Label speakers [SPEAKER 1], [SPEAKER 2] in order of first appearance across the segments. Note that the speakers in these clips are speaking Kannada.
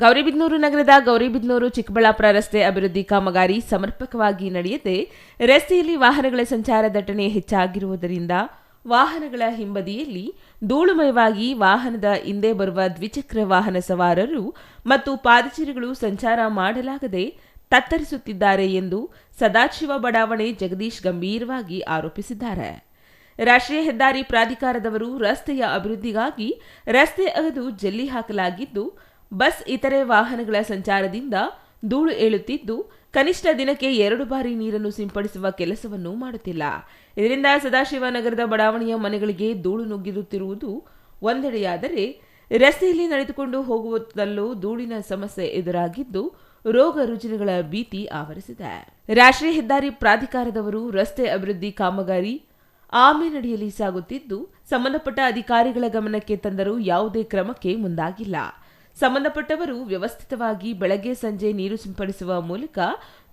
[SPEAKER 1] ಗೌರಿಬಿದನೂರು ನಗರದ ಗೌರಿಬಿದನೂರು ಚಿಕ್ಕಬಳ್ಳಾಪುರ ರಸ್ತೆ ಅಭಿವೃದ್ಧಿ ಕಾಮಗಾರಿ ಸಮರ್ಪಕವಾಗಿ ನಡೆಯದೆ ರಸ್ತೆಯಲ್ಲಿ ವಾಹನಗಳ ಸಂಚಾರ ದಟ್ಟಣೆ ಹೆಚ್ಚಾಗಿರುವುದರಿಂದ ವಾಹನಗಳ ಹಿಂಬದಿಯಲ್ಲಿ ಧೂಳುಮಯವಾಗಿ ವಾಹನದ ಹಿಂದೆ ಬರುವ ದ್ವಿಚಕ್ರ ವಾಹನ ಸವಾರರು ಮತ್ತು ಪಾದಚಾರಿಗಳು ಸಂಚಾರ ಮಾಡಲಾಗದೆ ತತ್ತರಿಸುತ್ತಿದ್ದಾರೆ ಎಂದು ಸದಾಶಿವ ಬಡಾವಣೆ ಜಗದೀಶ್ ಗಂಭೀರವಾಗಿ ಆರೋಪಿಸಿದ್ದಾರೆ. ರಾಷ್ಟ್ರೀಯ ಹೆದ್ದಾರಿ ಪ್ರಾಧಿಕಾರದವರು ರಸ್ತೆಯ ಅಭಿವೃದ್ಧಿಗಾಗಿ ರಸ್ತೆ ಅಗೆದು ಜಲ್ಲಿ ಹಾಕಲಾಗಿದ್ದು ಬಸ್ ಇತರೆ ವಾಹನಗಳ ಸಂಚಾರದಿಂದ ಧೂಳು ಏಳುತ್ತಿದ್ದು, ಕನಿಷ್ಠ ದಿನಕ್ಕೆ ಎರಡು ಬಾರಿ ನೀರನ್ನು ಸಿಂಪಡಿಸುವ ಕೆಲಸವನ್ನು ಮಾಡುತ್ತಿಲ್ಲ. ಇದರಿಂದ ಸದಾಶಿವನಗರದ ಬಡಾವಣೆಯ ಮನೆಗಳಿಗೆ ಧೂಳು ನುಗ್ಗಿರುತ್ತಿರುವುದು ಒಂದೆಡೆಯಾದರೆ, ರಸ್ತೆಯಲ್ಲಿ ನಡೆದುಕೊಂಡು ಹೋಗುವುದಲ್ಲೂ ಧೂಳಿನ ಸಮಸ್ಯೆ ಎದುರಾಗಿದ್ದು, ರೋಗ ರುಜಿನಗಳ ಭೀತಿ ಆವರಿಸಿದೆ. ರಾಷ್ಟ್ರೀಯ ಹೆದ್ದಾರಿ ಪ್ರಾಧಿಕಾರದವರು ರಸ್ತೆ ಅಭಿವೃದ್ಧಿ ಕಾಮಗಾರಿ ಆಮೆನಡಿಯಲ್ಲಿ ಸಾಗುತ್ತಿದ್ದು, ಸಂಬಂಧಪಟ್ಟ ಅಧಿಕಾರಿಗಳ ಗಮನಕ್ಕೆ ತಂದರೂ ಯಾವುದೇ ಕ್ರಮಕ್ಕೆ ಮುಂದಾಗಿಲ್ಲ. ಸಂಬಂಧಪಟ್ಟವರು ವ್ಯವಸ್ಥಿತವಾಗಿ ಬೆಳಗ್ಗೆ ಸಂಜೆ ನೀರು ಸಿಂಪಡಿಸುವ ಮೂಲಕ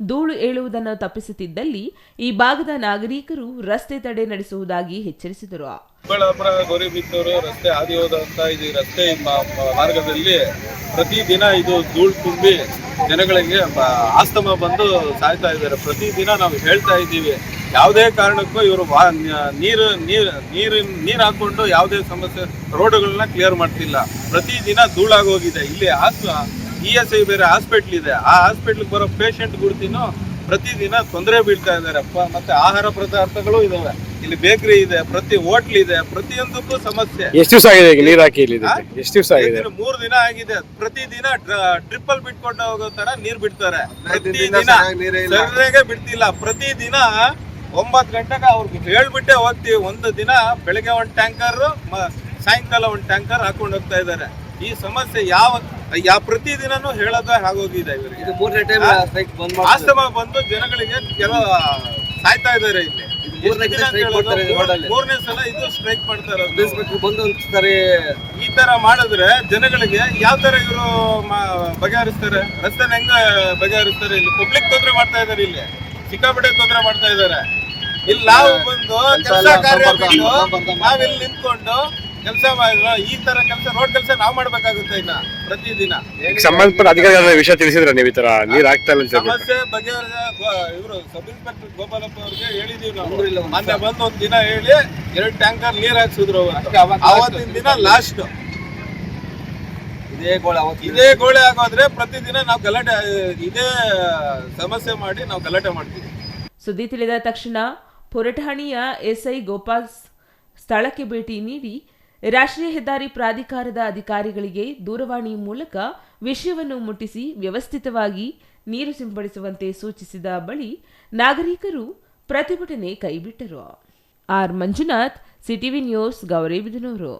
[SPEAKER 1] ಧೂಳು ಏಳುವುದನ್ನು ತಪ್ಪಿಸುತ್ತಿದ್ದಲ್ಲಿ ಈ ಭಾಗದ ನಾಗರಿಕರು ರಸ್ತೆ ತಡೆ ನಡೆಸುವುದಾಗಿ ಎಚ್ಚರಿಸಿದರು.
[SPEAKER 2] ಚಿಕ್ಕಬಳ್ಳಾಪುರ ಗೌರಿಬಿದ್ದೂರು ರಸ್ತೆ ಹಾದಿ ಹೋದಂತ ಇದು ರಸ್ತೆ ಮಾರ್ಗದಲ್ಲಿ ಪ್ರತಿದಿನ ಇದು ಧೂಳು ತುಂಬಿ ಜನಗಳಿಗೆ ಆಸ್ತಮ ಬಂದು ಸಾಯ್ತಾ ಇದ್ದಾರೆ. ಪ್ರತಿದಿನ ನಾವು ಹೇಳ್ತಾ ಇದ್ದೀವಿ. ಯಾವುದೇ ಕಾರಣಕ್ಕೂ ಇವರು ನೀರು ನೀರು ನೀರು ನೀರಿನ ನೀರು ಹಾಕೊಂಡು ಯಾವುದೇ ಸಮಸ್ಯೆ ರೋಡ್ಗಳನ್ನ ಕ್ಲಿಯರ್ ಮಾಡ್ತಿಲ್ಲ. ಪ್ರತಿದಿನ ಧೂಳಾಗೋಗಿದೆ ಇಲ್ಲಿ ಇ ಎಸ್ ಐ ಬೇರೆ ಹಾಸ್ಪಿಟ್ಲ್ ಇದೆ. ಆ ಹಾಸ್ಪಿಟ್ಲ್ಗೆ ಬರೋ ಪೇಷಂಟ್ ಗುರ್ತಿನೂ ಪ್ರತಿದಿನ ತೊಂದರೆ ಬೀಳ್ತಾ ಇದ್ದಾರೆ ಪ- ಮತ್ತೆ ಆಹಾರ ಪದಾರ್ಥಗಳು ಇದಾವೆ. ಇಲ್ಲಿ ಬೇಕರಿ ಇದೆ ಪ್ರತಿ ಹೋಟ್ಲ್ ಇದೆ ಪ್ರತಿಯೊಂದಕ್ಕೂ ಸಮಸ್ಯೆ.
[SPEAKER 3] ಎಷ್ಟು ದಿವಸ ಆಗಿದೆ ಈಗ ನೀರ್ ಹಾಕಿ ಎಷ್ಟು ದಿವಸ ಆಗಿದೆ?
[SPEAKER 2] ಮೂರು ಮೂರ್ ದಿನ ಆಗಿದೆ. ಪ್ರತಿದಿನ ಟ್ರಿಪ್ಪಲ್ ಬಿಟ್ಕೊಂಡು ಹೋಗೋ ತರ ನೀರ್ ಬಿಡ್ತಾರೆ. ಪ್ರತಿದಿನ ಸರಿಯಾಗೆ ಬಿಡ್ತಿಲ್ಲ. ಪ್ರತಿದಿನ ಒಂಬತ್ತು ಗಂಟೆಗೆ ಅವ್ರಿಗೆ ಹೇಳ್ಬಿಟ್ಟೆ ಹೋಗ್ತೀವಿ ಒಂದು ದಿನ ಬೆಳಗ್ಗೆ ಒಂದು ಟ್ಯಾಂಕರ್ ಸಾಯಂಕಾಲ ಒಂದು ಟ್ಯಾಂಕರ್ ಹಾಕೊಂಡು ಹೋಗ್ತಾ ಇದ್ದಾರೆ ಈ ಸಮಸ್ಯೆ ಯಾವ ಯಾವ ಪ್ರತಿದಿನನೂ ಹೇಳೋದೇ ಆಗೋಗಿದೆ ಇವರಿಗೆ.
[SPEAKER 4] ಸ್ಟ್ರೈಕ್ ಬಂದ್
[SPEAKER 2] ಜನಗಳಿಗೆ ಕೆಲವು ಸಾಯ್ತಾ ಇದ್ದಾರೆ ಇಲ್ಲಿ.
[SPEAKER 4] ಮೂರನೇ
[SPEAKER 2] ಸಲ ಇದು ಸ್ಟ್ರೈಕ್ ಮಾಡ್ತಾರೆ ಈ ತರ ಮಾಡಿದ್ರೆ ಜನಗಳಿಗೆ ಯಾವ ತರ ಇವರು ಬಗೆಹರಿಸ್ತಾರೆ? ರಸ್ತೆ ಹೆಂಗ ಬಗೆಹರಿಸ್ತಾರೆ ಇಲ್ಲಿ? ಪಬ್ಲಿಕ್ ತೊಂದರೆ ಮಾಡ್ತಾ ಇದಾರೆ ಇಲ್ಲಿ. ಸಿಕ್ಕಾಪಟ್ಟೆ ತೊಂದರೆ ಮಾಡ್ತಾ ಇದ್ದಾರೆ. ಇಲ್ಲಿ ನಾವು ಬಂದು ಕೆಲಸ ಕಾರ್ಯ ಬಿಟ್ಟು ನಾವಿಲ್ಲಿ ನಿಂತ್ಕೊಂಡು ಕೆಲಸ ಮಾಡಿದ್ರು ಈ ತರ ಕೆಲಸ ರೋಡ್ ಕೆಲಸ ನಾವು ಮಾಡ್ಬೇಕಾಗುತ್ತೆ ಇನ್ನ ಪ್ರತಿದಿನ.
[SPEAKER 3] ಸಂಬಂಧಪಟ್ಟ ಅಧಿಕಾರಿಗಳ ವಿಷಯ ತಿಳಿಸಿದ್ರೆ ನೀವು ಈ ತರ ನೀರ್ ಆಗ್ತಾ ಇಲ್ಲ.
[SPEAKER 2] ಸಮಸ್ಯೆ ಬಗೆಹರಿಸ ಇವರು ಸಬ್ ಇನ್ಸ್ಪೆಕ್ಟರ್ ಗೋಪಾಲಪ್ಪ ಅವ್ರಿಗೆ ಹೇಳಿದೀವಿ ನಾವು. ಮೊನ್ನೆ ಬಂದು ಒಂದ್ ದಿನ ಹೇಳಿ ಎರಡು ಟ್ಯಾಂಕರ್ ನೀರ್ ಹಾಕ್ಸಿದ್ರು ಅವತ್ತಿನ ದಿನ ಲಾಸ್ಟ್
[SPEAKER 4] ಇದೇ ಗೋಳ ಅವತ್ತು
[SPEAKER 2] ಇದೇ ಗೋಳೆ ಆಗೋದ್ರೆ ಪ್ರತಿದಿನ ನಾವು ಗಲಾಟೆ ಇದೇ ಸಮಸ್ಯೆ ಮಾಡಿ ನಾವು ಗಲಾಟೆ ಮಾಡ್ತೀವಿ.
[SPEAKER 1] ಸುದ್ದಿ ತಿಳಿದ ತಕ್ಷಣ ಪುರಠಾಣಿಯ ಎಸ್ಐ ಗೋಪಾಲ್ ಸ್ಥಳಕ್ಕೆ ಭೇಟಿ ನೀಡಿ ರಾಷ್ಟ್ರೀಯ ಹೆದ್ದಾರಿ ಪ್ರಾಧಿಕಾರದ ಅಧಿಕಾರಿಗಳಿಗೆ ದೂರವಾಣಿ ಮೂಲಕ ವಿಷಯವನ್ನು ಮುಟ್ಟಿಸಿ ವ್ಯವಸ್ಥಿತವಾಗಿ ನೀರು ಸಿಂಪಡಿಸುವಂತೆ ಸೂಚಿಸಿದ ಬಳಿ ನಾಗರಿಕರು ಪ್ರತಿಭಟನೆ ಕೈಬಿಟ್ಟರು. R Manjunath CTV news Gauribidanur